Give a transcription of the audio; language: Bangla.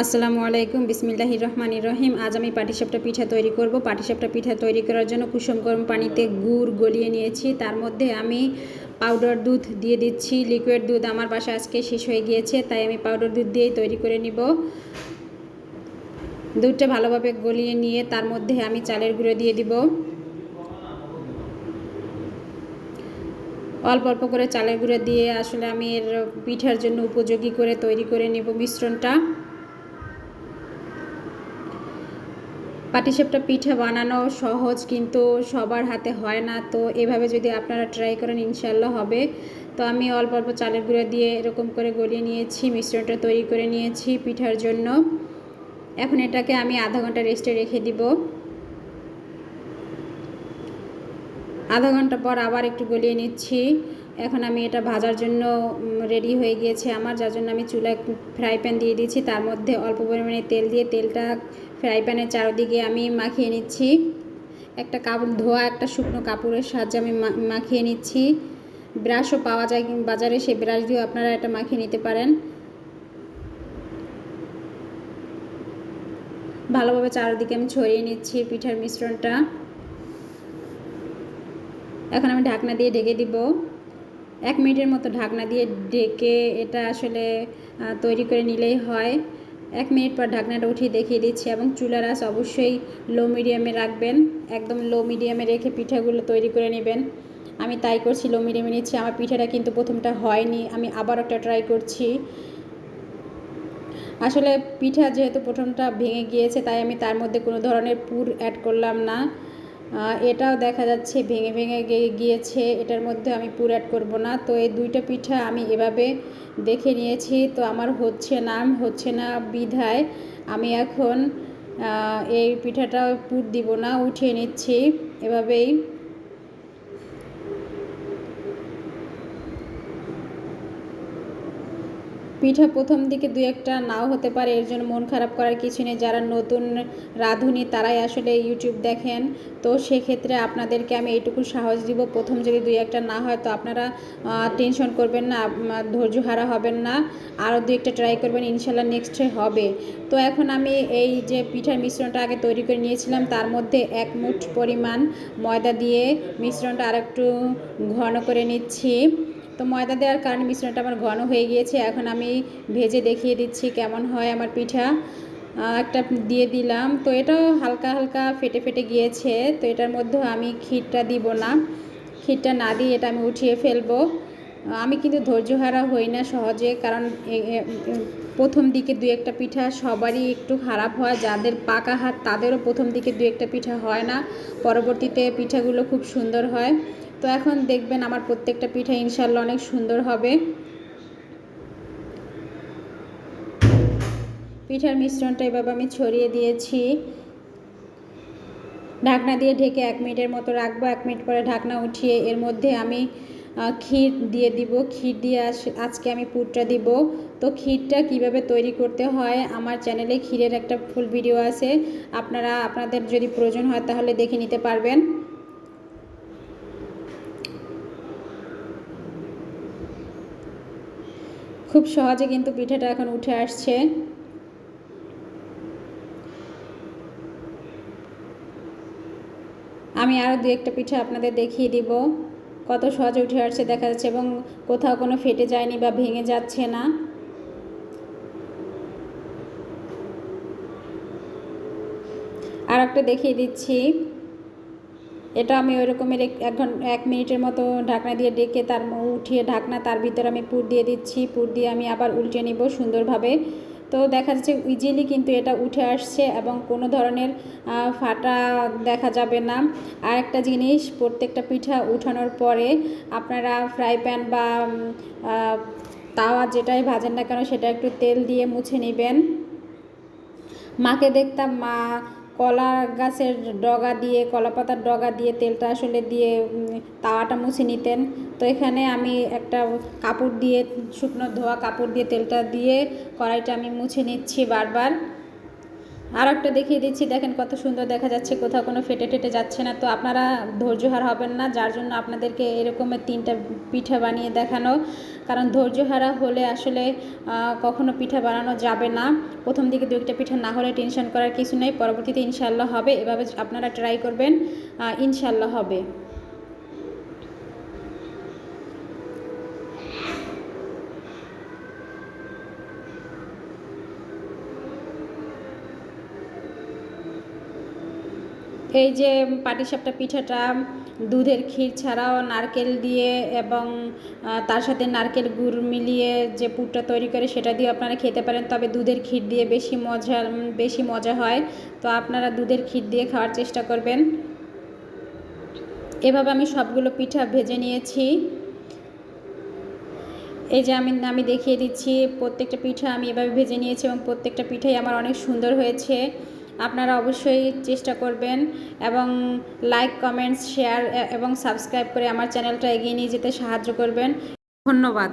আসসালামু আলাইকুম, বিসমিল্লাহির রহমানির রহিম। আজ আমি পাটিসাপটা পিঠা তৈরি করব। পাটিসাপটা পিঠা তৈরি করার জন্য কুসুম গরম পানিতে গুড় গলিয়ে নিয়েছি। তার মধ্যে আমি পাউডার দুধ দিয়ে দিচ্ছি। লিকুইড দুধ আমার বাসায় আজকে শেষ হয়ে গিয়েছে, তাই আমি পাউডার দুধ দিয়েই তৈরি করে নিব। দুধটা ভালোভাবে গলিয়ে নিয়ে তার মধ্যে আমি চালের গুঁড়ো দিয়ে দিব। অল্প অল্প করে চালের গুঁড়ো দিয়ে আসলে আমি এর পিঠার জন্য উপযোগী করে তৈরি করে নেব মিশ্রণটা। পাটিসাপটা পিঠা বানানো সহজ, কিন্তু সবার হাতে হয় না। তো এভাবে যদি আপনারা ট্রাই করেন ইনশাল্লাহ হবে। তো আমি অল্প অল্প চালের গুঁড়ো দিয়ে এরকম করে গলিয়ে নিয়েছি, মিশ্রণটা তৈরি করে নিয়েছি পিঠার জন্য। এখন এটাকে আমি আধা ঘণ্টা রেস্টে রেখে দিব। আধা ঘণ্টা পর আবার একটু গলিয়ে নিচ্ছি। এখন আমি এটা ভাজার জন্য রেডি হয়ে গিয়েছে আমার, যার জন্য আমি চুলায় ফ্রাই প্যান দিয়ে দিয়েছি। তার মধ্যে অল্প পরিমাণে তেল দিয়ে তেলটা ফ্রাই প্যানের চারদিকে আমি মাখিয়ে নিচ্ছি। একটা কাপড়, ধোয়া একটা শুকনো কাপড়ের সাহায্যে আমি মাখিয়ে নিচ্ছি। ব্রাশও পাওয়া যায় বাজারে সেই ব্রাশ দিয়েও আপনারা এটা মাখিয়ে নিতে পারেন। ভালোভাবে চারদিকে আমি ছড়িয়ে নিচ্ছি পিঠার মিশ্রণটা। এখন আমি ঢাকনা দিয়ে ঢেকে দিব। এক মিনিটের মতো ঢাকনা দিয়ে ডেকে এটা আসলে তৈরি করে নিলেই হয়। এক মিনিট পর ঢাকনাটা উঠিয়ে দেখিয়ে দিচ্ছি এবং চুলার আঁচ অবশ্যই লো মিডিয়ামে রাখবেন। একদম লো মিডিয়ামে রেখে পিঠাগুলো তৈরি করে নেবেন। আমি তাই করছি, লো মিডিয়ামে নিচ্ছি। আমার পিঠাটা কিন্তু প্রথমটা হয়নি, আমি আবার একটা ট্রাই করছি। আসলে পিঠা যেহেতু প্রথমটা ভেঙে গিয়েছে, তাই আমি তার মধ্যে কোনো ধরনের পুর অ্যাড করলাম না। এটাও দেখা যাচ্ছে ভেঙে ভেঙে গিয়েছে, এটার মধ্যে আমি পুর অ্যাড করব না। তো এই দুইটা পিঠা আমি এভাবে দেখে নিয়েছি, তো আমার হচ্ছে নাম, হচ্ছে না বিধায় আমি এখন এই পিঠাটা পুর দিব না, উঠিয়ে নিচ্ছি এভাবেই। পিঠা প্রথম দিকে দু একটা নাও হতে পারে, এর জন্য মন খারাপ করার কিছু নেই। যারা নতুন রাঁধুনি, তারাই আসলে ইউটিউব দেখেন। তো সেক্ষেত্রে আপনাদেরকে আমি এইটুকু সাহস দিব, প্রথম যদি দুই একটা না হয় তো আপনারা টেনশন করবেন না ধৈর্য হারা হবেন না। আরও দু একটা ট্রাই করবেন, ইনশাল্লাহ নেক্সটে হবে। তো এখন আমি এই যে পিঠার মিশ্রণটা আগে তৈরি করে নিয়েছিলাম, তার মধ্যে এক মুঠ পরিমাণ ময়দা দিয়ে মিশ্রণটা আরেকটু ঘন করে নিচ্ছি। তো ময়দা দেওয়ার কারণে মিশ্রণটা আমার ঘন হয়ে গিয়েছে। এখন আমি ভেজে দেখিয়ে দিচ্ছি কেমন হয় আমার পিঠা। একটা দিয়ে দিলাম। তো এটাও হালকা হালকা ফেটে ফেটে গিয়েছে। তো এটার মধ্যেও আমি ক্ষীরটা দিব না। ক্ষীরটা না দিয়ে এটা আমি উঠিয়ে ফেলব। আমি কিন্তু ধৈর্যহারা হই না সহজে, কারণ প্রথম দিকে দু একটা পিঠা সবারই একটু খারাপ হয়। যাদের পাকা হাত তাদেরও প্রথম দিকে দু একটা পিঠা হয় না। পরবর্তীতে পিঠাগুলো খুব সুন্দর হয়। তো এখন দেখবেন আমার প্রত্যেকটা পিঠা ইনশাল্লাহ অনেক সুন্দর হবে। পিঠার মিশ্রণটা এভাবে আমি ছড়িয়ে দিয়েছি। ঢাকনা দিয়ে ঢেকে এক মিনিটের মতো রাখব, এক মিনিট পরে ঢাকনা উঠিয়ে এর মধ্যে আমি ক্ষীর দিয়ে দিব। ক্ষীর দিয়ে আজকে আমি পুরটা দিব। তো ক্ষীরটা কীভাবে তৈরি করতে হয় আমার চ্যানেলে ক্ষীরের একটা ফুল ভিডিও আছে। আপনারা, আপনাদের যদি প্রয়োজন হয় তাহলে দেখে নিতে পারবেন। খুব সহজে কিন্তু পিঠাটা এখন উঠে আসছে। আমি আরও দু একটা পিঠা আপনাদের দেখিয়ে দিব। কত সহজে উঠে আসছে দেখা যাচ্ছে এবং কোথাও কোনো ফেটে যায়নি বা ভেঙে যাচ্ছে না। আর একটা দেখিয়ে দিচ্ছি। এটা আমি ওই রকমের এক ঘণ্টা এক মিনিটের মতো ঢাকনা দিয়ে ডেকে তার উঠিয়ে ঢাকনা তার ভিতরে আমি পুর দিয়ে দিচ্ছি। পুর দিয়ে আমি আবার উল্টে নিব সুন্দরভাবে। তো দেখা যাচ্ছে ইজিলি কিন্তু এটা উঠে আসছে এবং কোনো ধরনের ফাটা দেখা যাবে না। আর একটা জিনিস, প্রত্যেকটা পিঠা উঠানোর পরে আপনারা ফ্রাই প্যান বা তাওয়া যেটাই ভাজেন না কেন সেটা একটু তেল দিয়ে মুছে নেবেন। মাকে দেখতাম মা কলা গাছের ডগা দিয়ে, কলা পাতার ডগা দিয়ে, তেলটা আসলে দিয়ে তাওয়াটা মুছে নিতেন। তো এখানে আমি একটা কাপড় দিয়ে, শুকনো ধোয়া কাপড় দিয়ে তেলটা দিয়ে কড়াইটা আমি মুছে নিচ্ছি বারবার। আর একটা দেখিয়ে দিচ্ছি, দেখেন কত সুন্দর দেখা যাচ্ছে, কোথাও কোনো ফেটে টেটে যাচ্ছে না। তো আপনারা ধৈর্যহার হবেন না, যার জন্য আপনাদেরকে এরকমের তিনটা পিঠা বানিয়ে দেখানো। কারণ ধৈর্যহারা হলে আসলে কখনো পিঠা বানানো যাবে না। প্রথম দিকে দু একটা পিঠা না হলে টেনশন করার কিছু নেই, পরবর্তীতে ইনশাল্লাহ হবে। এভাবে আপনারা ট্রাই করবেন ইনশাল্লাহ হবে। এই যে পাটিসাপটা পিঠাটা, দুধের ক্ষীর ছাড়াও নারকেল দিয়ে এবং তার সাথে নারকেল গুড় মিলিয়ে যে পুরটা তৈরি করে সেটা দিয়ে আপনারা খেতে পারেন। তবে দুধের ক্ষীর দিয়ে বেশি মজা বেশি মজা হয়। তো আপনারা দুধের ক্ষীর দিয়ে খাওয়ার চেষ্টা করবেন। এভাবে আমি সবগুলো পিঠা ভেজে নিয়েছি। এই যে আমি আমি দেখিয়ে দিচ্ছি, প্রত্যেকটা পিঠা আমি এভাবে ভেজে নিয়েছি এবং প্রত্যেকটা পিঠাই আমার অনেক সুন্দর হয়েছে। আপনারা অবশ্যই চেষ্টা করবেন এবং লাইক কমেন্টস শেয়ার এবং সাবস্ক্রাইব করে আমার চ্যানেলটা এগিয়ে নিয়ে যেতে সাহায্য করবেন। ধন্যবাদ।